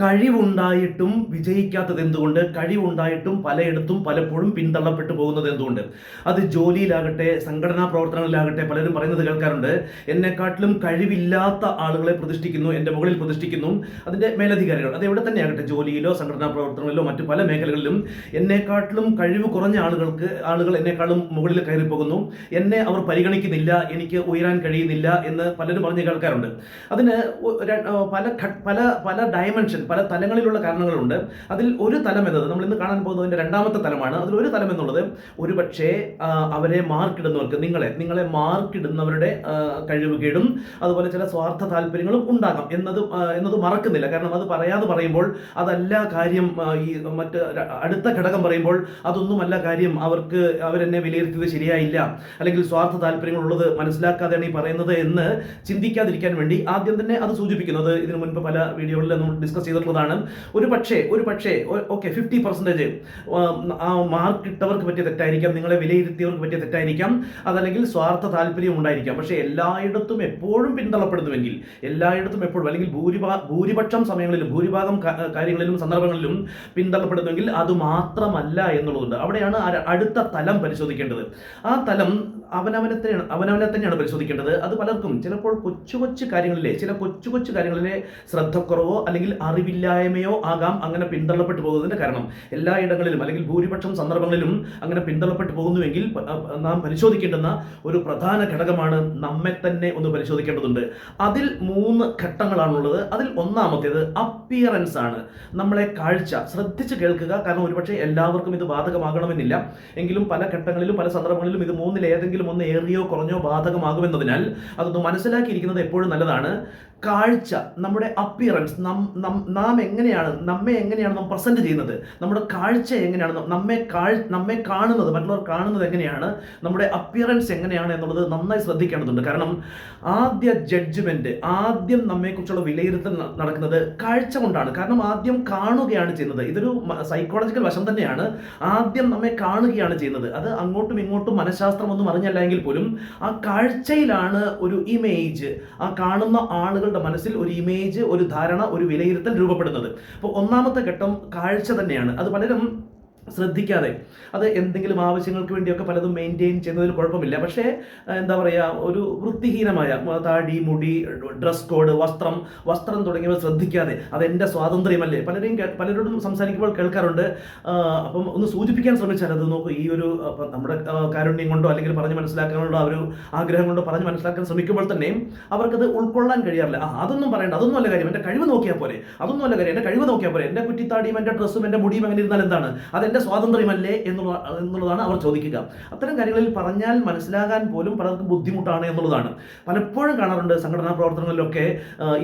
കഴിവുണ്ടായിട്ടും വിജയിക്കാത്തത് എന്തുകൊണ്ട്? കഴിവുണ്ടായിട്ടും പലയിടത്തും പലപ്പോഴും പിന്തള്ളപ്പെട്ടു പോകുന്നത് എന്തുകൊണ്ട്? അത് ജോലിയിലാകട്ടെ സംഘടനാ പ്രവർത്തനങ്ങളിലാകട്ടെ പലരും പറയുന്നത് കേൾക്കാറുണ്ട്. എന്നെക്കാട്ടിലും കഴിവില്ലാത്ത ആളുകളെ പ്രതിഷ്ഠിക്കുന്നു എന്റെ മുകളിൽ പ്രതിഷ്ഠിക്കുന്നു അതിന്റെ മേലധികാരികൾ. അത് എവിടെ തന്നെ ആകട്ടെ ജോലിയിലോ സംഘടനാ പ്രവർത്തനങ്ങളിലോ മറ്റു പല മേഖലകളിലും എന്നെക്കാട്ടിലും കഴിവ് കുറഞ്ഞ ആളുകൾക്ക് ആളുകൾ എന്നെക്കാളും മുകളിൽ കയറി പോകുന്നു എന്നെ അവർ പരിഗണിക്കുന്നില്ല എനിക്ക് ഉയരാൻ കഴിയുന്നില്ല എന്ന് പലരും പറഞ്ഞ് കേൾക്കാറുണ്ട്. അതിന് പല പല പല ഡയമെൻഷൻ പല തലങ്ങളിലുള്ള കാരണങ്ങളുണ്ട്. അതിൽ ഒരു തലം എന്നത് നമ്മൾ ഇന്ന് കാണാൻ പോകുന്നതിന്റെ രണ്ടാമത്തെ തലമാണ്. അതിൽ ഒരു തലം എന്നുള്ളത് ഒരുപക്ഷെ അവരെ മാർക്കിടുന്നവർക്ക് നിങ്ങളെ നിങ്ങളെ മാർക്കിടുന്നവരുടെ കഴിവുകേടും അതുപോലെ ചില സ്വാർത്ഥ താല്പര്യങ്ങളും ഉണ്ടാകാം. എന്നത് എന്നത് മറക്കുന്നില്ല. കാരണം അത് പറയാതെ പറയുമ്പോൾ അതല്ല കാര്യം ഈ മറ്റ് അടുത്ത ഘടകം പറയുമ്പോൾ അതൊന്നുമല്ല കാര്യം. അവർക്ക് അവരെന്നെ വിലയിരുത്തിയത് ശരിയായില്ല. അല്ലെങ്കിൽ സ്വാർത്ഥ താല്പര്യങ്ങളുള്ളത് മനസ്സിലാക്കാതെയാണ് ഈ പറയുന്നത് എന്ന് ചിന്തിക്കാതിരിക്കാൻ വേണ്ടി ആദ്യം തന്നെ അത് സൂചിപ്പിക്കുന്നത് ഇതിനു മുൻപ് പല വീഡിയോകളിൽ നമ്മൾ ഡിസ്കസ് ചെയ്തിട്ടുള്ളതാണ്. ഒരു പക്ഷേ ഒരു പക്ഷേ ഓക്കെ ഫിഫ്റ്റി പെർസെന്റേജ് മാർക്ക് ഇട്ടവർക്ക് പറ്റിയ തെറ്റായിരിക്കാം നിങ്ങളെ വിലയിരുത്തിയവർക്ക് പറ്റിയ തെറ്റായിരിക്കാം അതല്ലെങ്കിൽ സ്വാർത്ഥ താല്പര്യം ഉണ്ടായിരിക്കാം. പക്ഷേ എല്ലായിടത്തും എപ്പോഴും പിന്തള്ളപ്പെടുന്നുവെങ്കിൽ എല്ലായിടത്തും എപ്പോഴും അല്ലെങ്കിൽ ഭൂരിഭാ ഭൂരിപക്ഷം സമയങ്ങളിലും ഭൂരിഭാഗം കാര്യങ്ങളിലും സന്ദർഭങ്ങളിലും പിന്തള്ളപ്പെടുന്നുവെങ്കിൽ അത് മാത്രമല്ല എന്നുള്ളതുണ്ട്. അവിടെയാണ് അടുത്ത തലം പരിശോധിക്കേണ്ടത്. ആ തലം അവനവനെ തന്നെയാണ് അവനവനെ തന്നെയാണ് പരിശോധിക്കേണ്ടത്. അത് പലർക്കും ചിലപ്പോൾ കൊച്ചു കൊച്ചു കാര്യങ്ങളിലെ ചില കൊച്ചു കൊച്ചു കാര്യങ്ങളിലെ ശ്രദ്ധക്കുറവോ അല്ലെങ്കിൽ അറിവില്ലായ്മയോ ആകാം അങ്ങനെ പിന്തള്ളപ്പെട്ടു പോകുന്നതിന്റെ കാരണം. എല്ലായിടങ്ങളിലും അല്ലെങ്കിൽ ഭൂരിപക്ഷം സന്ദർഭങ്ങളിലും അങ്ങനെ പിന്തള്ളപ്പെട്ടു പോകുന്നുവെങ്കിൽ നാം പരിശോധിക്കേണ്ടുന്ന ഒരു പ്രധാന ഘടകമാണ് നമ്മെ തന്നെ ഒന്ന് പരിശോധിക്കേണ്ടതുണ്ട്. അതിൽ മൂന്ന് ഘട്ടങ്ങളാണുള്ളത്. അതിൽ ഒന്നാമത്തേത് അപ്പിയറൻസ് ആണ്. നമ്മളെ കാഴ്ച ശ്രദ്ധിച്ച് കേൾക്കുക. കാരണം ഒരുപക്ഷെ എല്ലാവർക്കും ഇത് ബാധകമാകണമെന്നില്ല. എങ്കിലും പല ഘട്ടങ്ങളിലും പല സന്ദർഭങ്ങളിലും ഇത് മൂന്നിൽ ഏതെങ്കിലും ഒന്ന് ഏറിയോ കുറഞ്ഞോ ബാധകമാകുമെന്നതിനാൽ അതൊന്ന് മനസ്സിലാക്കിയിരിക്കുന്നത് എപ്പോഴും നല്ലതാണ്. കാഴ്ച നമ്മുടെ അപ്പിയറൻസ് നാം എങ്ങനെയാണ് നമ്മെ എങ്ങനെയാണ് നാം പ്രസന്റ് ചെയ്യുന്നത് നമ്മുടെ കാഴ്ച എങ്ങനെയാണ് നമ്മെ കാഴ് നമ്മെ കാണുന്നത് മറ്റുള്ളവർ കാണുന്നത് എങ്ങനെയാണ് നമ്മുടെ അപ്പിയറൻസ് എങ്ങനെയാണ് എന്നുള്ളത് നന്നായി ശ്രദ്ധിക്കേണ്ടതുണ്ട്. കാരണം ആദ്യ ജഡ്ജ്മെന്റ് ആദ്യം നമ്മെക്കുറിച്ചുള്ള വിലയിരുത്തൽ നടക്കുന്നത് കാഴ്ച കൊണ്ടാണ്. കാരണം ആദ്യം കാണുകയാണ് ചെയ്യുന്നത്. ഇതൊരു സൈക്കോളജിക്കൽ വശം തന്നെയാണ്. ആദ്യം നമ്മെ കാണുകയാണ് ചെയ്യുന്നത്. അത് അങ്ങോട്ടും ഇങ്ങോട്ടും മനഃശാസ്ത്രം ഒന്നും അറിഞ്ഞല്ല എങ്കിൽ പോലും ആ കാഴ്ചയിലാണ് ഒരു ഇമേജ് ആ കാണുന്ന ആളുകളുടെ മനസ്സിൽ ഒരു ഇമേജ് ഒരു ധാരണ ഒരു വിലയിരുത്തൽ രൂപപ്പെടുന്നത്. അപ്പോൾ ഒന്നാമത്തെ ഘട്ടം കാഴ്ച തന്നെയാണ്. അത് പലരും ശ്രദ്ധിക്കാതെ അത് എന്തെങ്കിലും ആവശ്യങ്ങൾക്ക് വേണ്ടിയൊക്കെ പലതും മെയിന്റെയിൻ ചെയ്യുന്നതിൽ കുഴപ്പമില്ല. പക്ഷേ എന്താ പറയുക ഒരു വൃത്തിഹീനമായ താടി മുടി ഡ്രസ് കോഡ് വസ്ത്രം വസ്ത്രം തുടങ്ങിയവ ശ്രദ്ധിക്കാതെ അതെന്റെ സ്വാതന്ത്ര്യമല്ലേ? പലരെയും പലരോടും സംസാരിക്കുമ്പോൾ കേൾക്കാറുണ്ട്. അപ്പം ഒന്ന് സൂചിപ്പിക്കാൻ ശ്രമിച്ചാൽ അത് നോക്കൂ ഈ ഒരു നമ്മുടെ കാരുണ്യം കൊണ്ടോ അല്ലെങ്കിൽ പറഞ്ഞ് മനസ്സിലാക്കാനുള്ള ഒരു ആഗ്രഹം കൊണ്ടോ പറഞ്ഞ് മനസ്സിലാക്കാൻ ശ്രമിക്കുമ്പോൾ തന്നെയും അവർക്കത് ഉൾക്കൊള്ളാൻ കഴിയാറില്ല. ആ അതൊന്നും പറയണ്ട അതൊന്നും അല്ല കാര്യം. എന്റെ കഴിവ് നോക്കിയാൽ പോലെ അതൊന്നും അല്ല കാര്യം. എന്റെ കഴിവ് നോക്കിയാൽ പോലെ എന്റെ കുറ്റിത്താടിയും എന്റെ ഡ്രസ്സും എന്റെ മുടിയും അങ്ങനെ ഇരുന്നാൽ എന്താണ്? അതെന്റെ സ്വാതന്ത്ര്യമല്ലേ എന്നുള്ള എന്നുള്ളതാണ് അവർ ചോദിക്കുക. അത്തരം കാര്യങ്ങളിൽ പറഞ്ഞാൽ മനസ്സിലാകാൻ പോലും പലർക്കും ബുദ്ധിമുട്ടാണ് എന്നുള്ളതാണ്. പലപ്പോഴും കാണാറുണ്ട് സംഘടനാ പ്രവർത്തനങ്ങളിലൊക്കെ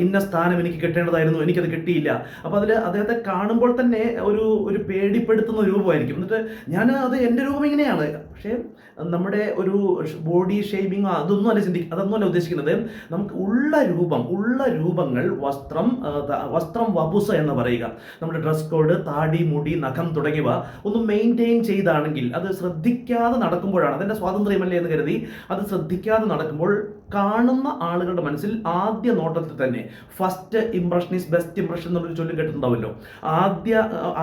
ഇന്ന സ്ഥാനം എനിക്ക് കിട്ടേണ്ടതായിരുന്നു എനിക്കത് കിട്ടിയില്ല. അപ്പോൾ അതിൽ അദ്ദേഹത്തെ കാണുമ്പോൾ തന്നെ ഒരു ഒരു പേടിപ്പെടുത്തുന്ന രൂപമായിരിക്കും. എന്നിട്ട് ഞാൻ അത് എന്റെ രൂപം ഇങ്ങനെയാണ്. പക്ഷേ നമ്മുടെ ഒരു ബോഡി ഷേപ്പിംഗ് അതൊന്നും അല്ല ചിന്തി അതൊന്നും അല്ല ഉദ്ദേശിക്കുന്നത്. നമുക്ക് ഉള്ള രൂപം ഉള്ള രൂപങ്ങൾ വസ്ത്രം വസ്ത്രം വപുസ എന്ന് പറയുക. നമ്മുടെ ഡ്രസ് കോഡ് താടി മുടി നഖം തുടങ്ങിയവ ഒന്ന് മെയിന്റെയിൻ ചെയ്താണെങ്കിൽ അത് ശ്രദ്ധിക്കാതെ നടക്കുമ്പോഴാണ്. അതിന്റെ സ്വാതന്ത്ര്യമല്ലേ എന്ന് കരുതി. അത് ശ്രദ്ധിക്കാതെ നടക്കുമ്പോൾ കാണുന്ന ആളുകളുടെ മനസ്സിൽ ആദ്യ നോട്ടത്തിൽ തന്നെ first impression is best impression എന്നുള്ളൊരു ചൊല്ലും കേട്ടിട്ടുണ്ടാവല്ലോ ആദ്യ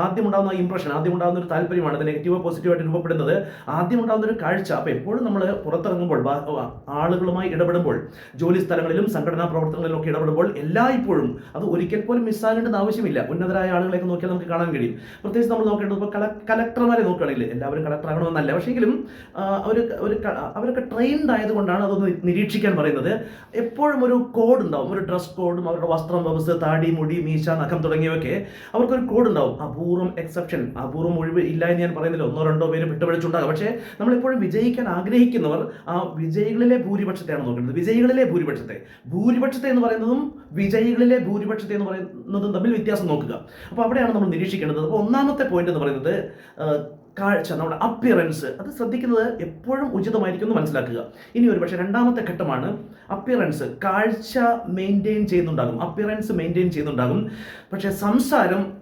ആദ്യം ഉണ്ടാകുന്ന ഇംപ്രഷൻ ആദ്യം ഉണ്ടാകുന്ന ഒരു താല്പര്യമാണ് അത് നെഗറ്റീവോ പോസിറ്റീവായിട്ട് രൂപപ്പെടുന്നത്. ആദ്യം ഉണ്ടാകുന്ന ഒരു കാഴ്ച. അപ്പോൾ എപ്പോഴും നമ്മൾ പുറത്തിറങ്ങുമ്പോൾ ആളുകളുമായി ഇടപെടുമ്പോൾ ജോലി സ്ഥലങ്ങളിലും സംഘടനാ പ്രവർത്തനങ്ങളിലും ഒക്കെ ഇടപെടുമ്പോൾ എല്ലായ്പ്പോഴും അത് ഒരിക്കൽ പോലും മിസ്സാകേണ്ടത് ആവശ്യമില്ല. ഉന്നതരായ ആളുകളെയൊക്കെ നോക്കിയാൽ നമുക്ക് കാണാൻ കഴിയും. പ്രത്യേകിച്ച് നമ്മൾ നോക്കേണ്ടത് ഇപ്പോൾ കല കലക്ടർമാരെ നോക്കുകയാണെങ്കിൽ എല്ലാവരും കലക്ടർ ആകണമെന്നല്ല പക്ഷേങ്കിലും അവർ ഒരു അവരൊക്കെ ട്രെയിൻഡ് ആയതുകൊണ്ടാണ് അതൊന്ന് നിരീക്ഷിക്കാൻ പറയുന്നത് എപ്പോഴും ഒരു കോഡ് ഉണ്ടാവും. ഒരു ഡ്രസ് കോഡും അവരുടെ വസ്ത്രം വ്യവസ്ഥ താടി മുടി മീശ നഖം തുടങ്ങിയവയൊക്കെ അവർക്കൊരു കോഡ് ഉണ്ടാവും. അപൂർവം എക്സെപ്ഷൻ അപൂർവം ഒഴിവ് ഇല്ല എന്ന് ഞാൻ പറയുന്നില്ല. ഒന്നോ രണ്ടോ പേര് വിട്ടുപിടിച്ചുണ്ടാകും പക്ഷേ നമ്മളെപ്പോഴും വിജയിക്കാൻ ആഗ്രഹിക്കുന്നവർ ആ വിജയികളിലെ ഭൂരിപക്ഷത്തെയാണ് നോക്കുന്നത്. വിജയികളിലെ ഭൂരിപക്ഷത്തെ. ഭൂരിപക്ഷത്തെ എന്ന് പറയുന്നതും വിജയികളിലെ ഭൂരിപക്ഷത്തെ എന്ന് പറയുന്നതും തമ്മിൽ വ്യത്യാസം നോക്കുക. അപ്പോൾ അവിടെയാണ് നമ്മൾ നിരീക്ഷിക്കേണ്ടത്. അപ്പോൾ ഒന്നാമത്തെ പോയിന്റ് എന്ന് പറയുന്നത് കാഴ്ച നമ്മുടെ അപ്പിയറൻസ് അത് ശ്രദ്ധിക്കുന്നത് എപ്പോഴും ഉചിതമായിരിക്കും എന്ന് മനസ്സിലാക്കുക. ഇനി ഒരു പക്ഷേ രണ്ടാമത്തെ ഘട്ടമാണ് അപ്പിയറൻസ് കാഴ്ച മെയിന്റെയിൻ ചെയ്യുന്നുണ്ടാകും. അപ്പിയറൻസ് മെയിന്റെയിൻ ചെയ്യുന്നുണ്ടാകും. പക്ഷേ സംസാരം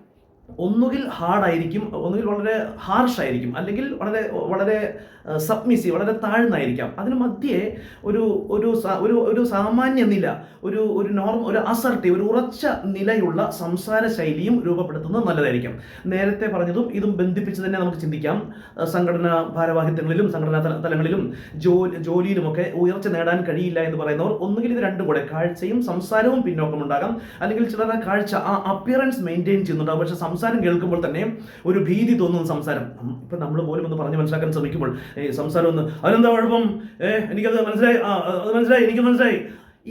ഒന്നുകിൽ ഹാർഡായിരിക്കും ഒന്നുകിൽ വളരെ ഹാർഷ് ആയിരിക്കും അല്ലെങ്കിൽ വളരെ വളരെ സബ്മിസീവ് വളരെ താഴ്ന്നായിരിക്കാം. അതിന് മധ്യേ ഒരു ഒരു ഒരു ഒരു സാമാന്യ നില ഒരു ഒരു നോർമൽ ഒരു അസർട്ടി ഒരു ഉറച്ച നിലയുള്ള സംസാര ശൈലിയും രൂപപ്പെടുത്തുന്നത് നല്ലതായിരിക്കും. നേരത്തെ പറഞ്ഞതും ഇതും ബന്ധിപ്പിച്ച് തന്നെ നമുക്ക് ചിന്തിക്കാം. സംഘടനാ ഭാരവാഹിത്വങ്ങളിലും സംഘടനാ തല- തലങ്ങളിലും ജോലി ജോലിയിലുമൊക്കെ ഉയർച്ച നേടാൻ കഴിയില്ല എന്ന് പറയുന്നവർ ഒന്നുകിൽ ഇത് രണ്ടും കൂടെ കാഴ്ചയും സംസാരവും പിന്നോക്കമുണ്ടാകാം അല്ലെങ്കിൽ ചിലർ കാഴ്ച ആ അപ്പിയറൻസ് മെയിന്റെയിൻ ചെയ്യുന്നുണ്ടാകും. പക്ഷെ സംസാരം കേൾക്കുമ്പോൾ തന്നെ ഒരു ഭീതി തോന്നുന്ന സംസാരം. ഇപ്പം നമ്മൾ പോലും ഒന്ന് പറഞ്ഞ് മനസ്സിലാക്കാൻ ശ്രമിക്കുമ്പോൾ സംസാരം ഒന്ന് അതിനെന്താ കുഴപ്പം? ഏഹ് എനിക്കത് മനസ്സിലായി അത് മനസ്സിലായി എനിക്ക് മനസ്സിലായി.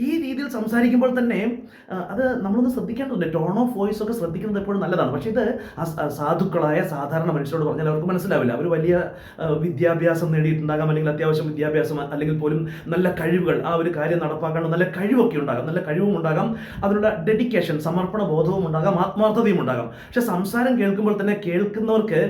ഈ രീതിയിൽ സംസാരിക്കുമ്പോൾ തന്നെ അത് നമ്മളൊന്ന് ശ്രദ്ധിക്കേണ്ടതുണ്ട്. ടോൺ ഓഫ് വോയിസ് ഒക്കെ ശ്രദ്ധിക്കുന്നത് എപ്പോഴും നല്ലതാണ്. പക്ഷേ ഇത് സാധുക്കളായ സാധാരണ മനുഷ്യരോട് പറഞ്ഞാൽ അവർക്ക് മനസ്സിലാവില്ല. അവർ വലിയ വിദ്യാഭ്യാസം നേടിയിട്ടുണ്ടാകാം അല്ലെങ്കിൽ അത്യാവശ്യം വിദ്യാഭ്യാസം അല്ലെങ്കിൽ പോലും നല്ല കഴിവുകൾ ആ ഒരു കാര്യം നടപ്പാക്കാനുള്ള നല്ല കഴിവൊക്കെ ഉണ്ടാകാം. നല്ല കഴിവും ഉണ്ടാകാം. അതിനുള്ള ഡെഡിക്കേഷൻ സമർപ്പണ ബോധവും ഉണ്ടാകാം. ആത്മാർത്ഥതയും ഉണ്ടാകാം. പക്ഷെ സംസാരം കേൾക്കുമ്പോൾ തന്നെ കേൾക്കുന്നവർക്ക്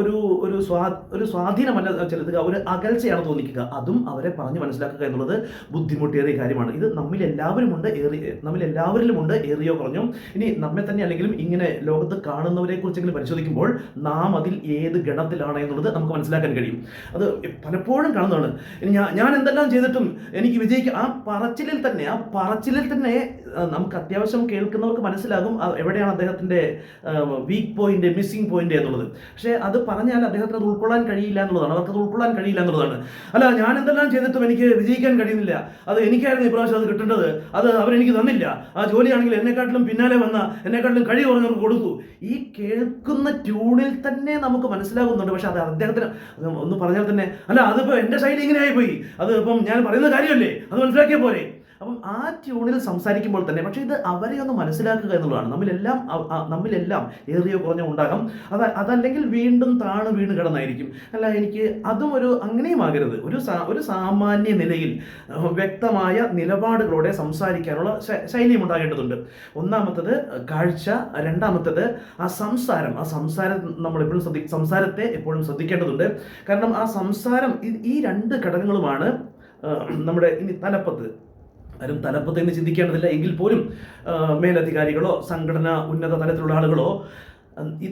ഒരു ഒരു സ്വാ ഒരു സ്വാധീനമല്ല ചെലുത്തുക ഒരു അകൽച്ചയാണ് തോന്നിക്കുക. അതും അവരെ പറഞ്ഞ് മനസ്സിലാക്കുക എന്നുള്ളത് ബുദ്ധിമുട്ടേറിയ കാര്യമാണ്. ഇത് നമ്മിൽ എല്ലാവരുമുണ്ട് ഏറി നമ്മിൽ എല്ലാവരിലുമുണ്ട് ഏറിയോ കുറഞ്ഞോ. ഇനി നമ്മെ തന്നെ അല്ലെങ്കിലും ഇങ്ങനെ ലോകത്ത് കാണുന്നവരെ കുറിച്ചെങ്കിലും പരിശോധിക്കുമ്പോൾ നാം അതിൽ ഏത് ഗണത്തിലാണ് എന്നുള്ളത് നമുക്ക് മനസ്സിലാക്കാൻ കഴിയും. അത് പലപ്പോഴും കാണുന്നതാണ്. ഞാൻ ഞാൻ എന്തെല്ലാം ചെയ്തിട്ടും എനിക്ക് വിജയിക്കുക ആ പറച്ചിലിൽ തന്നെ ആ പറച്ചിലിൽ തന്നെ നമുക്ക് അത്യാവശ്യം കേൾക്കുന്നവർക്ക് മനസ്സിലാകും എവിടെയാണ് അദ്ദേഹത്തിന്റെ വീക്ക് പോയിന്റ് മിസ്സിംഗ് പോയിന്റ് എന്നുള്ളത്. പക്ഷേ അത് പറഞ്ഞാൽ അദ്ദേഹത്തിന് അത് ഉൾക്കൊള്ളാൻ കഴിയില്ല എന്നുള്ളതാണ്. അവർക്ക് അത് ഉൾക്കൊള്ളാൻ കഴിയില്ല എന്നുള്ളതാണ്. അല്ല ഞാൻ എന്തെല്ലാം ചെയ്തിട്ടും എനിക്ക് വിജയിക്കാൻ കഴിയുന്നില്ല. അത് എനിക്കായിരുന്നു ഇപ്രാവശ്യം അത് കിട്ടേണ്ടത്. അത് അവരെനിക്ക് തന്നില്ല. ആ ജോലിയാണെങ്കിൽ എന്നെക്കാട്ടിലും പിന്നാലെ വന്ന എന്നെക്കാട്ടിലും കഴിവ് കുറഞ്ഞവർക്ക് കൊടുത്തു. ഈ കേൾക്കുന്ന ട്യൂണിൽ തന്നെ നമുക്ക് മനസ്സിലാകുന്നുണ്ട്. പക്ഷെ അത് അദ്ദേഹത്തിന് ഒന്ന് പറഞ്ഞാൽ തന്നെ അല്ല അതിപ്പോൾ എന്റെ ശൈലി ഇങ്ങനെ ആയിപ്പോയി അത് ഇപ്പം ഞാൻ പറയുന്ന കാര്യമല്ലേ? അത് മനസ്സിലാക്കിയ പോരെ? അപ്പം ആ ട്യൂണിൽ സംസാരിക്കുമ്പോൾ തന്നെ പക്ഷേ ഇത് അവരെ ഒന്ന് മനസ്സിലാക്കുക എന്നുള്ളതാണ്. നമ്മിലെല്ലാം നമ്മിലെല്ലാം ഏറിയോ കുറഞ്ഞോ ഉണ്ടാകാം. അത് അതല്ലെങ്കിൽ വീണ്ടും താണു വീണ് കിടന്നായിരിക്കും. അല്ല എനിക്ക് അതും ഒരു അങ്ങനെയും ആകരുത്. ഒരു ഒരു സാമാന്യ നിലയിൽ വ്യക്തമായ നിലപാടുകളോടെ സംസാരിക്കാനുള്ള ശൈലിയും ഉണ്ടാകേണ്ടതുണ്ട്. ഒന്നാമത്തത് കാഴ്ച രണ്ടാമത്തത് ആ സംസാരം. ആ സംസാരം നമ്മൾ എപ്പോഴും ശ്രദ്ധി സംസാരത്തെ എപ്പോഴും ശ്രദ്ധിക്കേണ്ടതുണ്ട്. കാരണം ആ സംസാരം ഈ രണ്ട് ഘടകങ്ങളുമാണ് നമ്മുടെ ഇനി തലപ്പത്ത്. ആരും തലപ്പത്ത് തന്നെ ചിന്തിക്കേണ്ടതില്ല. എങ്കിൽ പോലും മേലധികാരികളോ സംഘടന ഉന്നത തലത്തിലുള്ള ആളുകളോ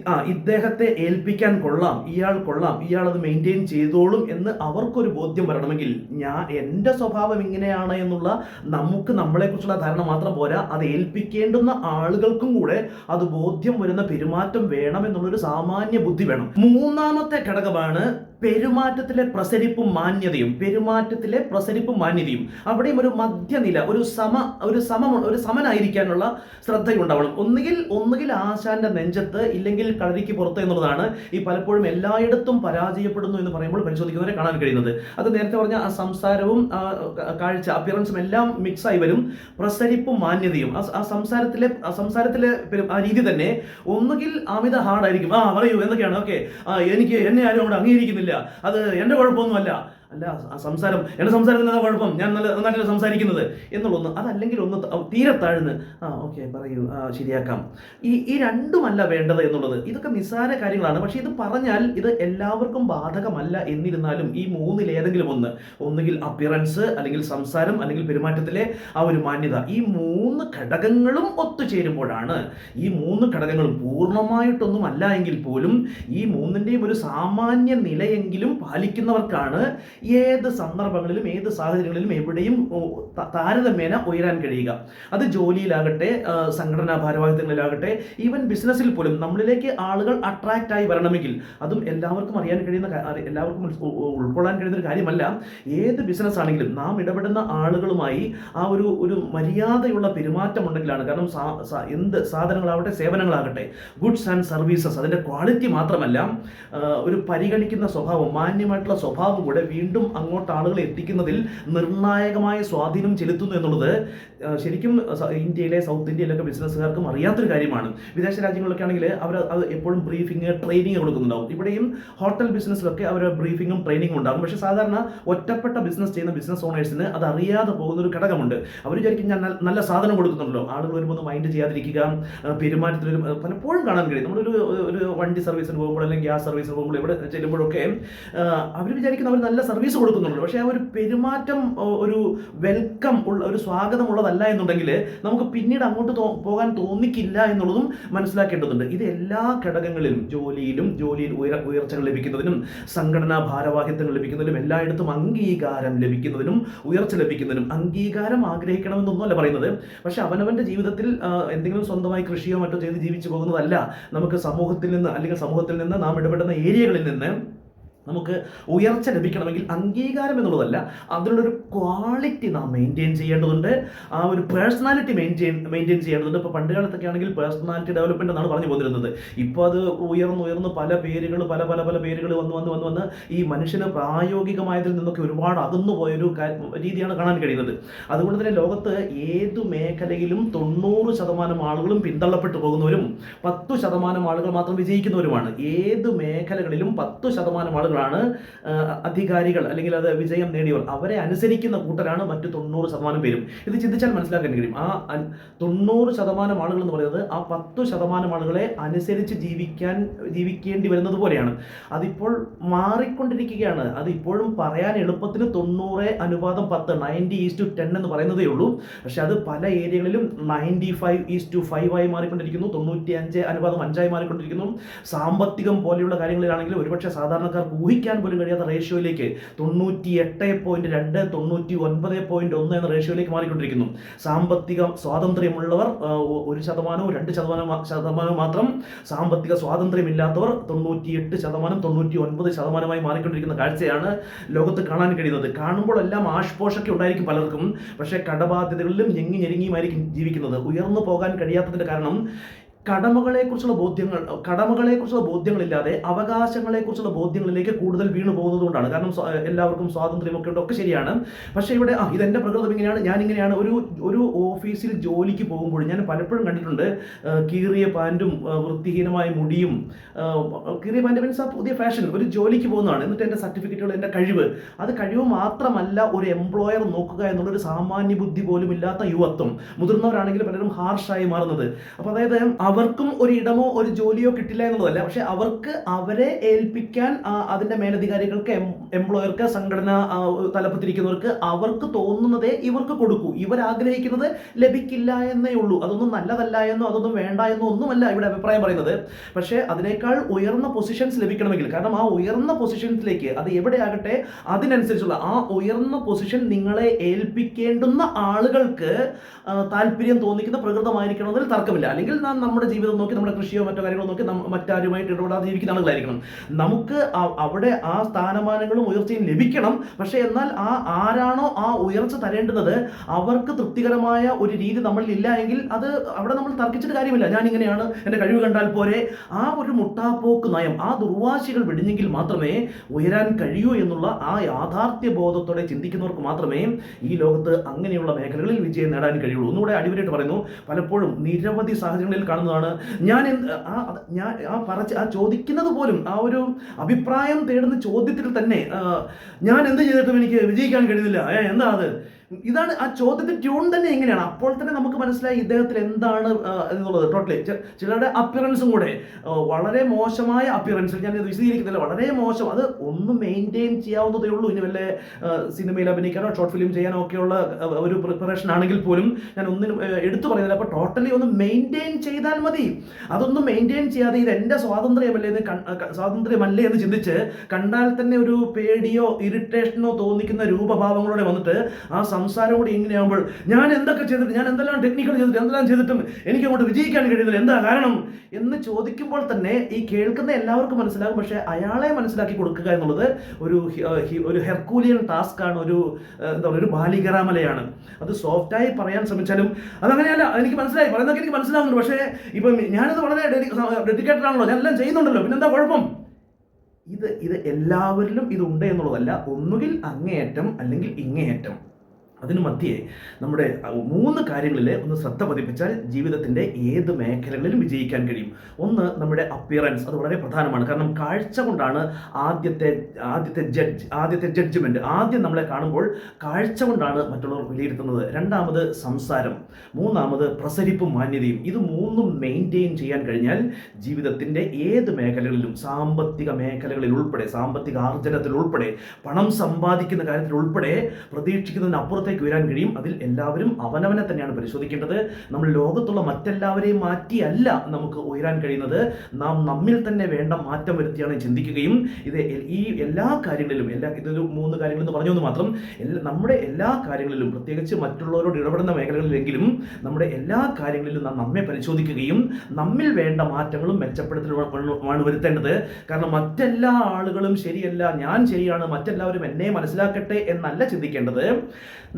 ആ ഇദ്ദേഹത്തെ ഏൽപ്പിക്കാൻ കൊള്ളാം ഇയാൾ കൊള്ളാം ഇയാൾ അത് മെയിന്റെയിൻ ചെയ്തോളും എന്ന് അവർക്കൊരു ബോധ്യം വരണമെങ്കിൽ ഞാൻ എന്റെ സ്വഭാവം ഇങ്ങനെയാണ് എന്നുള്ള നമുക്ക് നമ്മളെക്കുറിച്ചുള്ള ധാരണ മാത്രം പോരാ അത് ഏൽപ്പിക്കേണ്ടുന്ന ആളുകൾക്കും കൂടെ അത് ബോധ്യം വരുന്ന പെരുമാറ്റം വേണം എന്നുള്ളൊരു സാമാന്യ ബുദ്ധി വേണം. മൂന്നാമത്തെ ഘടകമാണ് പെരുമാറ്റത്തിലെ പ്രസരിപ്പും മാന്യതയും പെരുമാറ്റത്തിലെ പ്രസരിപ്പും മാന്യതയും. അവിടെയും ഒരു മധ്യനില ഒരു സമ ഒരു സമ ഒരു സമനായിരിക്കാനുള്ള ശ്രദ്ധയുണ്ടാവണം. ഒന്നുകിൽ ഒന്നുകിൽ ആശാന്റെ നെഞ്ചത്ത് ഇല്ലെങ്കിൽ കളരിക്ക് പുറത്ത് എന്നുള്ളതാണ് ഈ പലപ്പോഴും എല്ലായിടത്തും പരാജയപ്പെടുന്നു എന്ന് പറയുമ്പോൾ പരിശോധിക്കുന്നവരെ കാണാൻ കഴിയുന്നത്. അത് നേരത്തെ പറഞ്ഞ ആ സംസാരവും കാഴ്ച അപ്പിയറൻസും എല്ലാം മിക്സ് ആയി വരും. പ്രസരിപ്പും മാന്യതയും. ആ സംസാരത്തിലെ സംസാരത്തിലെ ആ രീതി തന്നെ ഒന്നുകിൽ അമിത ഹാർഡായിരിക്കും ആ പറയൂ എന്തൊക്കെയാണ്? ഓക്കെ. എനിക്ക് എന്നെ ആരും അവിടെ അംഗീകരിക്കുന്നില്ല. അത് എന്റെ കുഴപ്പമൊന്നുമല്ല. അല്ല സംസാരം എന്റെ സംസാരത്തിന് എന്താ കുഴപ്പം? ഞാൻ നല്ല നന്നായിട്ട് സംസാരിക്കുന്നത്? എന്നുള്ളൊന്ന് അതല്ലെങ്കിൽ ഒന്ന് തീരെ താഴ്ന്ന് ആ ഓക്കെ പറയൂ ശരിയാക്കാം. ഈ ഈ രണ്ടുമല്ല വേണ്ടത് എന്നുള്ളത് ഇതൊക്കെ നിസ്സാര കാര്യങ്ങളാണ്. പക്ഷെ ഇത് പറഞ്ഞാൽ ഇത് എല്ലാവർക്കും ബാധകമല്ല എന്നിരുന്നാലും ഈ മൂന്നിൽ ഏതെങ്കിലും ഒന്ന് ഒന്നുകിൽ അപ്പിയറൻസ് അല്ലെങ്കിൽ സംസാരം അല്ലെങ്കിൽ പെരുമാറ്റത്തിലെ ആ ഒരു മാന്യത ഈ മൂന്ന് ഘടകങ്ങളും ഒത്തുചേരുമ്പോഴാണ് ഈ മൂന്ന് ഘടകങ്ങളും പൂർണമായിട്ടൊന്നും അല്ല എങ്കിൽ പോലും ഈ മൂന്നിന്റെയും ഒരു സാമാന്യ നിലയെങ്കിലും പാലിക്കുന്നവർക്കാണ് ഏത് സന്ദർഭങ്ങളിലും ഏത് സാഹചര്യങ്ങളിലും എവിടെയും താരതമ്യേന ഉയരാൻ കഴിയുക. അത് ജോലിയിലാകട്ടെ സംഘടനാ ഭാരവാഹിത്വങ്ങളിലാകട്ടെ ഈവൻ ബിസിനസ്സിൽ പോലും നമ്മളിലേക്ക് ആളുകൾ അട്രാക്റ്റ് ആയി വരണമെങ്കിൽ അതും എല്ലാവർക്കും അറിയാൻ കഴിയുന്ന എല്ലാവർക്കും ഉൾ- ഉൾ- ഉൾക്കൊള്ളാൻ കഴിയുന്ന ഒരു കാര്യമല്ല. ഏത് ബിസിനസ് ആണെങ്കിലും നാം ഇടപെടുന്ന ആളുകളുമായി ആ ഒരു ഒരു മര്യാദയുള്ള പെരുമാറ്റം ഉണ്ടെങ്കിലാണ്. കാരണം എന്ത് സാധനങ്ങളാവട്ടെ സേവനങ്ങളാകട്ടെ ഗുഡ്സ് ആൻഡ് സർവീസസ് അതിന്റെ ക്വാളിറ്റി മാത്രമല്ല ഒരു പരിഗണിക്കുന്ന സ്വഭാവം മാന്യമായിട്ടുള്ള സ്വഭാവം കൂടെ വീണ്ടും അങ്ങോട്ട് ആളുകളെ എത്തിക്കുന്നതിൽ നിർണായകമായ സ്വാധീനം ചെലുത്തുന്നു എന്നുള്ളത് ശരിക്കും ഇന്ത്യയിലെ സൗത്ത് ഇന്ത്യയിലൊക്കെ ബിസിനസ്സുകാർക്കും അറിയാത്തൊരു കാര്യമാണ്. വിദേശ രാജ്യങ്ങളിലൊക്കെ ആണെങ്കിൽ അവർ അത് എപ്പോഴും ബ്രീഫിംഗ് ട്രെയിനിങ് കൊടുക്കുന്നുണ്ടാവും. ഇവിടെയും ഹോട്ടൽ ബിസിനസ്സിലൊക്കെ അവർ ബ്രീഫിങ്ങും ട്രെയിനിങ്ങും ഉണ്ടാകും. പക്ഷേ സാധാരണ ഒറ്റപ്പെട്ട ബിസിനസ് ചെയ്യുന്ന ബിസിനസ് ഓണേഴ്സിന് അത് അറിയാതെ പോകുന്ന ഒരു ഘടകമുണ്ട്. അവർ വിചാരിക്കും ഞാൻ നല്ല- സാധനം കൊടുക്കുന്നുണ്ടല്ലോ. ആളുകൾ വരുമ്പോൾ ഒന്ന് മൈൻഡ് ചെയ്യാതിരിക്കുക പെരുമാറ്റത്തിൽ പലപ്പോഴും കാണാൻ കഴിയും. നമ്മളൊരു ഒരു വണ്ടി സർവീസിന് പോകുമ്പോൾ അല്ലെങ്കിൽ ഗ്യാസ് സർവീസിന് പോകുമ്പോൾ ഇവിടെ ചെല്ലുമ്പോഴൊക്കെ അവർ വിചാരിക്കുന്ന അവർ നല്ല സർവീസ് സർവീസ് കൊടുക്കുന്നുണ്ട്. പക്ഷേ ആ ഒരു പെരുമാറ്റം ഒരു വെൽക്കം ഉള്ള ഒരു സ്വാഗതമുള്ളതല്ല എന്നുണ്ടെങ്കിൽ നമുക്ക് പിന്നീട് അങ്ങോട്ട് പോകാൻ തോന്നിക്കില്ല എന്നുള്ളതും മനസ്സിലാക്കേണ്ടതുണ്ട്. ഇത് എല്ലാ ഘടകങ്ങളിലും ജോലിയിലും ജോലിയിൽ ഉയർ ഉയർച്ചകൾ ലഭിക്കുന്നതിനും സംഘടനാ ഭാരവാഹിത്വങ്ങൾ ലഭിക്കുന്നതിനും എല്ലായിടത്തും അംഗീകാരം ലഭിക്കുന്നതിനും ഉയർച്ച ലഭിക്കുന്നതിനും അംഗീകാരം ആഗ്രഹിക്കണമെന്നൊന്നുമല്ല പറയുന്നത്. പക്ഷെ അവനവന്റെ ജീവിതത്തിൽ എന്തെങ്കിലും സ്വന്തമായി കൃഷിയോ മറ്റോ ചെയ്ത് ജീവിച്ചു പോകുന്നതല്ല. നമുക്ക് സമൂഹത്തിൽ നിന്ന് അല്ലെങ്കിൽ സമൂഹത്തിൽ നിന്ന് നാം ഇടപെടുന്ന ഏരിയകളിൽ നിന്ന് നമുക്ക് ഉയർച്ച ലഭിക്കണമെങ്കിൽ അംഗീകാരം എന്നുള്ളതല്ല അതിനുള്ളൊരു ക്വാളിറ്റി നാം മെയിന്റെയിൻ ചെയ്യേണ്ടതുണ്ട്. ആ ഒരു പേഴ്സണാലിറ്റി മെയിന്റെയിൻ മെയിന്റെയിൻ ചെയ്യേണ്ടതുണ്ട്. ഇപ്പോൾ പണ്ട് കാലത്തൊക്കെ ആണെങ്കിൽ പേഴ്സണാലിറ്റി ഡെവലപ്മെന്റ് എന്നാണ് പറഞ്ഞു പോന്നിരുന്നത്. ഇപ്പോൾ അത് ഉയർന്നു ഉയർന്ന് പല പേരുകൾ പല പല പല പേരുകൾ വന്ന് വന്ന് വന്ന് വന്ന് ഈ മനുഷ്യന് പ്രായോഗികമായതിൽ നിന്നൊക്കെ ഒരുപാട് അകന്നു പോയൊരു രീതിയാണ് കാണാൻ കഴിയുന്നത്. അതുകൊണ്ട് തന്നെ ലോകത്ത് ഏതു മേഖലയിലും തൊണ്ണൂറ് ശതമാനം ആളുകളും പിന്തള്ളപ്പെട്ടു പോകുന്നവരും പത്തു ശതമാനം ആളുകൾ മാത്രം വിജയിക്കുന്നവരുമാണ്. ഏത് മേഖലകളിലും പത്തു ശതമാനം ആളുകളാണ് ആ, അധികാരികൾ അല്ലെങ്കിൽ അത് വിജയം നേടിയവർ. അവരെ അനുസരിക്കുന്ന കൂട്ടരാണ് മറ്റു തൊണ്ണൂറ് ശതമാനം പേരും. ഇത് ചിന്തിച്ചാൽ മനസ്സിലാക്കാൻ കഴിയും. ആ തൊണ്ണൂറ് ശതമാനം ആളുകൾ എന്ന് പറയുന്നത് ആ പത്ത് ശതമാനം ആളുകളെ അനുസരിച്ച് ജീവിക്കാൻ ജീവിക്കേണ്ടി വരുന്നത് പോലെയാണ്. അതിപ്പോൾ മാറിക്കൊണ്ടിരിക്കുകയാണ്. അത് ഇപ്പോഴും പറയാൻ എളുപ്പത്തിന് തൊണ്ണൂറ് അനുപാതം പത്ത് നയന്റി ഈസ് ടു ടെൻ എന്ന് പറയുന്നതേ ഉള്ളൂ. പക്ഷെ അത് പല ഏരിയകളിലും ninety five is to five ആയി മാറിക്കൊണ്ടിരിക്കുന്നു. തൊണ്ണൂറ്റി അഞ്ച് അനുപാതം അഞ്ചായി മാറിക്കൊണ്ടിരിക്കുന്നു. സാമ്പത്തികം പോലെയുള്ള കാര്യങ്ങളിലാണെങ്കിലും ഒരുപക്ഷെ സാധാരണക്കാർക്ക് ഊഹിക്കാൻ പോലും കഴിയാത്ത റേഷ്യോയിലേക്ക് തൊണ്ണൂറ്റി എട്ട് പോയിന്റ് രണ്ട് തൊണ്ണൂറ്റി ഒൻപത് പോയിന്റ് ഒന്ന് എന്ന റേഷ്യോയിലേക്ക് മാറിക്കൊണ്ടിരിക്കുന്നു. സാമ്പത്തിക സ്വാതന്ത്ര്യമുള്ളവർ ഒരു ശതമാനവും രണ്ട് ശതമാനം ശതമാനവും മാത്രം സാമ്പത്തിക സ്വാതന്ത്ര്യമില്ലാത്തവർ തൊണ്ണൂറ്റിയെട്ട് ശതമാനം തൊണ്ണൂറ്റി ഒൻപത് ശതമാനമായി മാറിക്കൊണ്ടിരിക്കുന്ന കാഴ്ചയാണ് ലോകത്ത് കാണാൻ കഴിയുന്നത്. കാണുമ്പോൾ എല്ലാം ആഷ്പോഷൊക്കെ ഉണ്ടായിരിക്കും പലർക്കും. പക്ഷേ കടബാധ്യതകളിലും ഞെങ്ങി ഞെരുങ്ങിയുമായിരിക്കും ജീവിക്കുന്നത്. ഉയർന്നു പോകാൻ കഴിയാത്തതിന്റെ കാരണം കടമകളെക്കുറിച്ചുള്ള ബോധ്യങ്ങൾ കടമകളെക്കുറിച്ചുള്ള ബോധ്യങ്ങളില്ലാതെ അവകാശങ്ങളെക്കുറിച്ചുള്ള ബോധ്യങ്ങളിലേക്ക് കൂടുതൽ വീണു പോകുന്നത് കൊണ്ടാണ് കാരണം എല്ലാവർക്കും സ്വാതന്ത്ര്യമൊക്കെ ഉണ്ട് ഒക്കെ ശരിയാണ്. പക്ഷേ ഇവിടെ ആ ഇതെന്റെ പ്രകൃതം ഇങ്ങനെയാണ് ഞാൻ ഇങ്ങനെയാണ് ഒരു ഒരു ഓഫീസിൽ ജോലിക്ക് പോകുമ്പോൾ ഞാൻ പലപ്പോഴും കണ്ടിട്ടുണ്ട് കീറിയ പാന്റും വൃത്തിഹീനമായ മുടിയും കീറിയ പാന്റ് മീൻസ് ആ പുതിയ ഫാഷൻ ഒരു ജോലിക്ക് പോകുന്നതാണ്. എന്നിട്ട് എന്റെ സർട്ടിഫിക്കറ്റുകൾ എന്റെ കഴിവ് അത് കഴിവ് മാത്രമല്ല ഒരു എംപ്ലോയർ നോക്കുക എന്നുള്ളൊരു സാമാന്യ ബുദ്ധി പോലും ഇല്ലാത്ത യുവത്വം. മുതിർന്നവരാണെങ്കിൽ പലരും ഹാർഷായി മാറുന്നത്. അപ്പോൾ അതായത് അവർക്കും ഒരു ഇടമോ ഒരു ജോലിയോ കിട്ടില്ല എന്നുള്ളതല്ല. പക്ഷെ അവർക്ക് അവരെ ഏൽപ്പിക്കാൻ അതിന്റെ മേലധികാരികൾക്ക് എംപ്ലോയർക്ക് സംഘടന തലപ്പത്തിരിക്കുന്നവർക്ക് അവർക്ക് തോന്നുന്നതേ ഇവർക്ക് കൊടുക്കൂ. ഇവർ ആഗ്രഹിക്കുന്നത് ലഭിക്കില്ല എന്നേ ഉള്ളൂ. അതൊന്നും നല്ലതല്ല എന്നോ അതൊന്നും വേണ്ട എന്നോ ഒന്നുമല്ല ഇവിടെ അഭിപ്രായം പറയുന്നത്. പക്ഷേ അതിനേക്കാൾ ഉയർന്ന പൊസിഷൻസ് ലഭിക്കണമെങ്കിൽ കാരണം ആ ഉയർന്ന പൊസിഷൻസിലേക്ക് അത് എവിടെയാകട്ടെ അതിനനുസരിച്ചുള്ള ആ ഉയർന്ന പൊസിഷൻ നിങ്ങളെ ഏൽപ്പിക്കേണ്ടുന്ന ആളുകൾക്ക് താല്പര്യം തോന്നിക്കുന്ന പ്രകൃതമായിരിക്കണമെന്നതിൽ തർക്കമില്ല. അല്ലെങ്കിൽ നാം ജീവിതം നോക്കി നമ്മുടെ കൃഷിയോ മറ്റോ കാര്യങ്ങളോ നോക്കി മറ്റാരുമായിട്ട് ഇടപെടാതെ ജീവിക്കുന്ന ആളുകളായിരിക്കണം. നമുക്ക് അവിടെ ആ സ്ഥാനമാനങ്ങളും ഉയർച്ചയും ലഭിക്കണം. പക്ഷേ എന്നാൽ ആ ആരാണോ ആ ഉയർച്ച തരേണ്ടുന്നത് അവർക്ക് തൃപ്തികരമായ ഒരു രീതി നമ്മളിൽ ഇല്ല എങ്കിൽ അത് അവിടെ നമ്മൾ തർക്കിച്ചിട്ട് കാര്യമില്ല. ഞാൻ ഇങ്ങനെയാണ് എന്റെ കഴിവ് കണ്ടാൽ പോരെ. ആ ഒരു മുട്ടാപ്പോക്ക് നയം ആ ദുർവാശികൾ വെടിഞ്ഞെങ്കിൽ മാത്രമേ ഉയരാൻ കഴിയൂ എന്നുള്ള ആ യാഥാർത്ഥ്യ ബോധത്തോടെ ചിന്തിക്കുന്നവർക്ക് മാത്രമേ ഈ ലോകത്ത് അങ്ങനെയുള്ള മേഖലകളിൽ വിജയം നേടാൻ കഴിയുള്ളൂ. ഒന്നുകൂടെ അടിവരായിട്ട് പറയുന്നു പലപ്പോഴും നിരവധി സാഹചര്യങ്ങളിൽ കാണുന്നതാണ് ഞാൻ ആ ഞാൻ ആ പറച്ച് ആ ചോദിക്കുന്നത് പോലും ആ ഒരു അഭിപ്രായം തേടുന്ന ചോദ്യത്തിൽ തന്നെ ഞാൻ എന്ത് ചെയ്തിട്ടും എനിക്ക് വിജയിക്കാൻ കഴിയുന്നില്ല. എന്താ അത് ഇതാണ് ആ ചോദ്യത്തിന്റെ ട്യൂൺ തന്നെ എങ്ങനെയാണ്? അപ്പോൾ തന്നെ നമുക്ക് മനസ്സിലായി ഇദ്ദേഹത്തിൽ എന്താണ് എന്നുള്ളത്. ടോട്ടലി ചിലരുടെ അപ്പിയറൻസും കൂടെ. വളരെ മോശമായ അപ്പിയറൻസ് ഞാൻ വിശദീകരിക്കുന്നില്ല. വളരെ മോശം. അത് ഒന്ന് മെയിന്റെയിൻ ചെയ്യാവുന്നതേ ഉള്ളൂ. ഇനി വല്ല സിനിമയിൽ അഭിനയിക്കാനോ ഷോർട്ട് ഫിലിം ചെയ്യാനോ ഒക്കെയുള്ള ഒരു പ്രിപ്പറേഷൻ ആണെങ്കിൽ പോലും ഞാൻ ഒന്നിനും എടുത്തു പറയുന്നില്ല. അപ്പോൾ ടോട്ടലി ഒന്ന് മെയിന്റെയിൻ ചെയ്താൽ മതി. അതൊന്നും മെയിന്റെയിൻ ചെയ്യാതെ ഇത് എന്റെ സ്വാതന്ത്ര്യമല്ലേ എന്ന് സ്വാതന്ത്ര്യമല്ലേ എന്ന് ചിന്തിച്ച് കണ്ടാൽ തന്നെ ഒരു പേടിയോ ഇറിറ്റേഷനോ തോന്നിക്കുന്ന രൂപഭാവങ്ങളോടെ വന്നിട്ട് ആ സംസാരം കൂടി ഇങ്ങനെയാകുമ്പോൾ ഞാൻ എന്തൊക്കെ ചെയ്തിട്ട് ഞാൻ എന്തെല്ലാം ടെക്നിക്കൽ ചെയ്തിട്ട് എന്തെല്ലാം ചെയ്തിട്ടും എനിക്ക് അങ്ങോട്ട് വിജയിക്കാൻ കഴിയുന്നില്ല. എന്താ കാരണം? എന്ന് ചോദിക്കുമ്പോൾ തന്നെ ഈ കേൾക്കുന്ന എല്ലാവർക്കും മനസ്സിലാകും. പക്ഷേ അയാളെ മനസ്സിലാക്കി കൊടുക്കുക എന്നുള്ളത് ഒരു ഒരു ഹെർക്കൂലിയൻ ടാസ്ക് ആണ്. ഒരു എന്താ പറയുക ഒരു ബാലികരാമലയാണ് അത് സോഫ്റ്റായി പറയാൻ ശ്രമിച്ചാലും അതങ്ങനെയല്ല എനിക്ക് മനസ്സിലായി. പറയുന്നതൊക്കെ എനിക്ക് മനസ്സിലാവുന്നുണ്ട്. പക്ഷേ ഇപ്പം ഞാനത് വളരെ ഡെഡിക്കേറ്റഡ് ആണല്ലോ. ഞാൻ എല്ലാം ചെയ്യുന്നുണ്ടല്ലോ. പിന്നെന്താ കുഴപ്പം? ഇത് ഇത് എല്ലാവരിലും ഇത് ഉണ്ട് എന്നുള്ളതല്ല. ഒന്നുകിൽ അങ്ങേയറ്റം അല്ലെങ്കിൽ ഇങ്ങേയറ്റം. അതിന് മധ്യേ നമ്മുടെ മൂന്ന് കാര്യങ്ങളിൽ ഒന്ന് ശ്രദ്ധ പതിപ്പിച്ചാൽ ജീവിതത്തിന്റെ ഏത് മേഖലകളിലും വിജയിക്കാൻ കഴിയും. ഒന്ന് നമ്മുടെ അപ്പിയറൻസ് അത് വളരെ പ്രധാനമാണ്. കാരണം കാഴ്ച കൊണ്ടാണ് ആദ്യത്തെ ആദ്യത്തെ ജഡ്ജ് ആദ്യത്തെ ജഡ്ജ്മെന്റ് ആദ്യം നമ്മളെ കാണുമ്പോൾ കാഴ്ച കൊണ്ടാണ് മറ്റുള്ളവർ വിലയിരുത്തുന്നത്. രണ്ടാമത് സംസാരം മൂന്നാമത് പ്രസരിപ്പും മാന്യതയും. ഇത് മൂന്നും മെയിന്റെയിൻ ചെയ്യാൻ കഴിഞ്ഞാൽ ജീവിതത്തിന്റെ ഏത് മേഖലകളിലും സാമ്പത്തിക മേഖലകളിൽ ഉൾപ്പെടെ സാമ്പത്തിക ആർജനത്തിൽ ഉൾപ്പെടെ പണം സമ്പാദിക്കുന്ന കാര്യത്തിൽ ഉൾപ്പെടെ പ്രതീക്ഷിക്കുന്നതിന് അപ്പുറത്തേക്ക് ഉയരാൻ കഴിയും. അതിൽ എല്ലാവരും അവനവനെ തന്നെയാണ് പരിശോധിക്കേണ്ടത്. നമ്മൾ ലോകത്തുള്ള മറ്റെല്ലാവരെയും മാറ്റിയല്ല നമുക്ക് ഉയരാൻ കഴിയുന്നത്. നാം നമ്മിൽ തന്നെ വേണ്ട മാറ്റം വരുത്തിയാണ് ചിന്തിക്കുകയും ഇത് ഈ എല്ലാ കാര്യങ്ങളിലും എല്ലാ ഇതൊരു മൂന്ന് കാര്യങ്ങളെന്ന് പറഞ്ഞു എന്ന് മാത്രം നമ്മുടെ എല്ലാ കാര്യങ്ങളിലും പ്രത്യേകിച്ച് മറ്റുള്ളവരോട് ഇടപെടുന്ന മേഖലകളിലെങ്കിലും നമ്മുടെ എല്ലാ കാര്യങ്ങളിലും നാം നമ്മെ പരിശോധിക്കുകയും നമ്മിൽ വേണ്ട മാറ്റങ്ങളും മെച്ചപ്പെടുത്തലുമാണ് വരുത്തേണ്ടത്. കാരണം മറ്റെല്ലാ ആളുകളും ശരിയല്ല ഞാൻ ശരിയാണ് മറ്റെല്ലാവരും എന്നെ മനസ്സിലാക്കട്ടെ എന്നല്ല ചിന്തിക്കേണ്ടത്.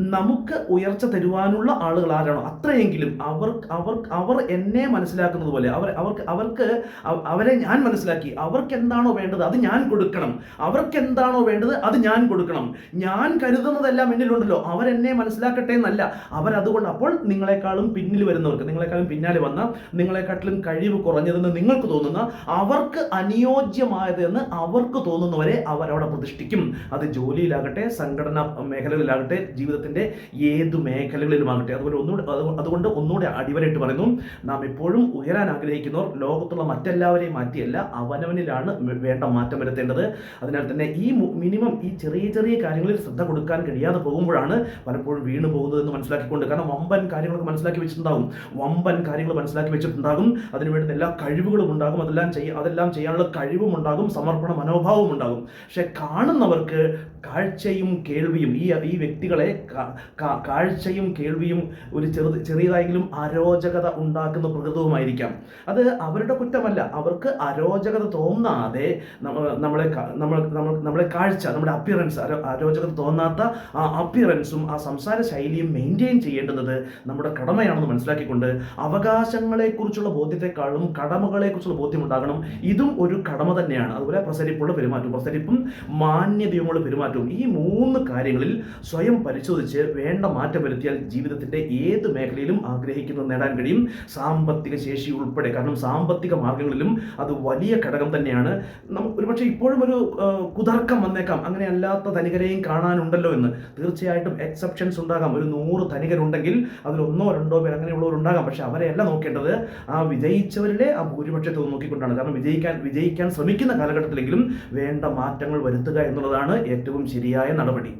നമുക്ക് ഉയർച്ച തരുവാനുള്ള ആളുകൾ ആരാണോ? അത്രയെങ്കിലും അവർ അവർ അവർ എന്നെ മനസ്സിലാക്കുന്നത് പോലെ അവർ അവർക്ക് അവർക്ക് അവരെ ഞാൻ മനസ്സിലാക്കി. അവർക്ക് എന്താണോ വേണ്ടത് അത് ഞാൻ കൊടുക്കണം. അവർക്ക് എന്താണോ വേണ്ടത് അത് ഞാൻ കൊടുക്കണം. ഞാൻ കരുതുന്നതെല്ലാം എന്നിലുണ്ടല്ലോ. അവരെന്നെ മനസ്സിലാക്കട്ടെ എന്നല്ല. അവരതുകൊണ്ട് അപ്പോൾ നിങ്ങളെക്കാളും പിന്നിൽ വരുന്നവർക്ക് നിങ്ങളെക്കാളും പിന്നാലെ വന്ന നിങ്ങളെക്കാട്ടിലും കഴിവ് കുറഞ്ഞതെന്ന് നിങ്ങൾക്ക് തോന്നുന്ന അവർക്ക് അനുയോജ്യമായതെന്ന് അവർക്ക് തോന്നുന്നവരെ അവരവിടെ പ്രതിഷ്ഠിക്കും. അത് ജോലിയിലാകട്ടെ സംഘടനാ മേഖലകളിലാകട്ടെ ജീവിതത്തിന്റെ ഏതു മേഖലകളിലുമാകട്ടെ അതുപോലെ ഒന്നുകൂടെ അതുകൊണ്ട് ഒന്നുകൂടെ അടിവരായിട്ട് പറയുന്നു നാം എപ്പോഴും ഉയരാൻ ആഗ്രഹിക്കുന്നവർ ലോകത്തുള്ള മറ്റെല്ലാവരെയും മാറ്റിയല്ല അവനവനിലാണ് വേണ്ട മാറ്റം വരുത്തേണ്ടത്. അതിനാൽ തന്നെ ഈ മിനിമം ഈ ചെറിയ ചെറിയ കാര്യങ്ങളിൽ ശ്രദ്ധ കൊടുക്കാൻ കഴിയാതെ പോകുമ്പോഴാണ് പലപ്പോഴും വീണു പോകുന്നത് എന്ന് മനസ്സിലാക്കിക്കൊണ്ട് കാരണം വമ്പൻ കാര്യങ്ങളൊക്കെ മനസ്സിലാക്കി വെച്ചിട്ടുണ്ടാകും. വമ്പൻ കാര്യങ്ങൾ മനസ്സിലാക്കി വെച്ചിട്ടുണ്ടാകും. അതിന് എല്ലാ കഴിവുകളും ഉണ്ടാകും. അതെല്ലാം ചെയ്യ അതെല്ലാം ചെയ്യാനുള്ള കഴിവും ഉണ്ടാകും. സമർപ്പണ മനോഭാവവും ഉണ്ടാകും. പക്ഷെ കാണുന്നവർക്ക് കാഴ്ചയും കേൾവിയും ഈ ഈ വ്യക്തികളെ കാഴ്ചയും കേൾവിയും ഒരു ചെറു ചെറിയതായെങ്കിലും അരോചകത ഉണ്ടാക്കുന്ന പ്രകൃതവുമായിരിക്കാം. അത് അവരുടെ കുറ്റമല്ല. അവർക്ക് അരോചകത തോന്നാതെ നമ്മ- നമ്മളെ നമ്മൾ നമ്മൾ നമ്മളെ കാഴ്ച നമ്മുടെ അപ്പിയറൻസ് അരോചകത തോന്നാത്ത ആ അപ്പിയറൻസും ആ സംസാര ശൈലിയും മെയിന്റെയിൻ ചെയ്യേണ്ടുന്നത് നമ്മുടെ കടമയാണെന്ന് മനസ്സിലാക്കിക്കൊണ്ട് അവകാശങ്ങളെക്കുറിച്ചുള്ള ബോധ്യത്തെക്കാളും കടമകളെക്കുറിച്ചുള്ള ബോധ്യം ഉണ്ടാകണം ഇതും ഒരു കടമ തന്നെയാണ്. അതുപോലെ പ്രസരിപ്പുള്ള പെരുമാറ്റവും പ്രസരിപ്പും മാന്യതയുമുള്ള പെരുമാറ്റവും ഈ മൂന്ന് കാര്യങ്ങളിൽ സ്വയം പരിശോധിച്ച് വേണ്ട മാറ്റം വരുത്തിയാൽ ജീവിതത്തിന്റെ ഏത് മേഖലയിലും ആഗ്രഹിക്കുന്നത് നേടാൻ കഴിയും. സാമ്പത്തിക ശേഷി ഉൾപ്പെടെ. കാരണം സാമ്പത്തിക മാർഗങ്ങളിലും അത് വലിയ ഘടകം തന്നെയാണ്. ഒരുപക്ഷെ ഇപ്പോഴും ഒരു കുതർക്കം വന്നേക്കാം. അങ്ങനെ അല്ലാത്ത ധനികരെയും കാണാനുണ്ടല്ലോ എന്ന്. തീർച്ചയായിട്ടും എക്സെപ്ഷൻസ് ഉണ്ടാകാം. ഒരു നൂറ് ധനികരുണ്ടെങ്കിൽ അതിൽ ഒന്നോ രണ്ടോ പേർ അങ്ങനെയുള്ളവരുണ്ടാകാം പക്ഷെ അവരെയല്ല നോക്കേണ്ടത്. ആ വിജയിച്ചവരുടെ ആ ഭൂരിപക്ഷത്തെ നോക്കിക്കൊണ്ടാണ്. കാരണം വിജയിക്കാൻ വിജയിക്കാൻ ശ്രമിക്കുന്ന കാലഘട്ടത്തിലെങ്കിലും വേണ്ട മാറ്റങ്ങൾ വരുത്തുക എന്നുള്ളതാണ് ഏറ്റവും ശരിയായ നടപടി.